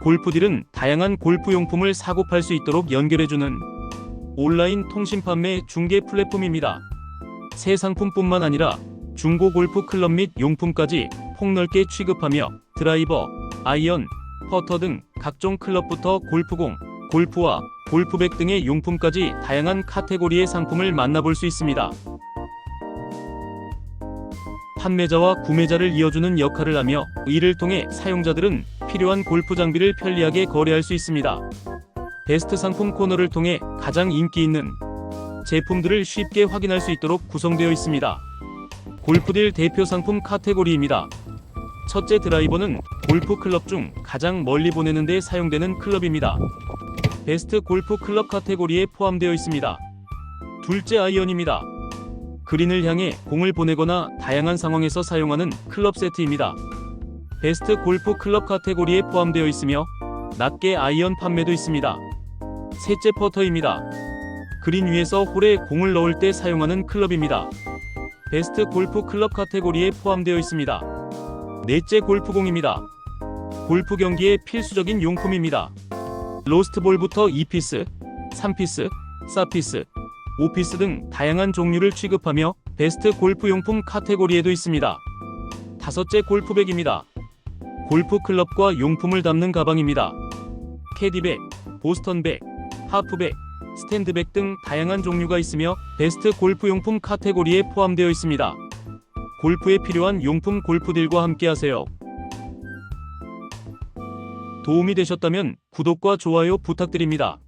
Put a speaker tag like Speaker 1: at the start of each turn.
Speaker 1: 골프딜은 다양한 골프 용품을 사고 팔 수 있도록 연결해주는 온라인 통신 판매 중개 플랫폼입니다. 새 상품뿐만 아니라 중고 골프 클럽 및 용품까지 폭넓게 취급하며 드라이버, 아이언, 퍼터 등 각종 클럽부터 골프공, 골프와 골프백 등의 용품까지 다양한 카테고리의 상품을 만나볼 수 있습니다. 판매자와 구매자를 이어주는 역할을 하며 이를 통해 사용자들은 필요한 골프 장비를 편리하게 거래할 수 있습니다. 베스트 상품 코너를 통해 가장 인기 있는 제품들을 쉽게 확인할 수 있도록 구성되어 있습니다. 골프딜 대표 상품 카테고리입니다. 첫째 드라이버는 골프 클럽 중 가장 멀리 보내는 데 사용되는 클럽입니다. 베스트 골프 클럽 카테고리에 포함되어 있습니다. 둘째 아이언입니다. 그린을 향해 공을 보내거나 다양한 상황에서 사용하는 클럽 세트입니다. 베스트 골프 클럽 카테고리에 포함되어 있으며 낮게 아이언 판매도 있습니다. 셋째 퍼터입니다. 그린 위에서 홀에 공을 넣을 때 사용하는 클럽입니다. 베스트 골프 클럽 카테고리에 포함되어 있습니다. 넷째 골프공입니다. 골프 경기에 필수적인 용품입니다. 로스트볼부터 2피스, 3피스, 4피스, 5피스 등 다양한 종류를 취급하며 베스트 골프 용품 카테고리에도 있습니다. 다섯째 골프백입니다. 골프 클럽과 용품을 담는 가방입니다. 캐디백, 보스턴백, 하프백, 스탠드백 등 다양한 종류가 있으며 베스트 골프 용품 카테고리에 포함되어 있습니다. 골프에 필요한 용품 골프들과 함께하세요. 도움이 되셨다면 구독과 좋아요 부탁드립니다.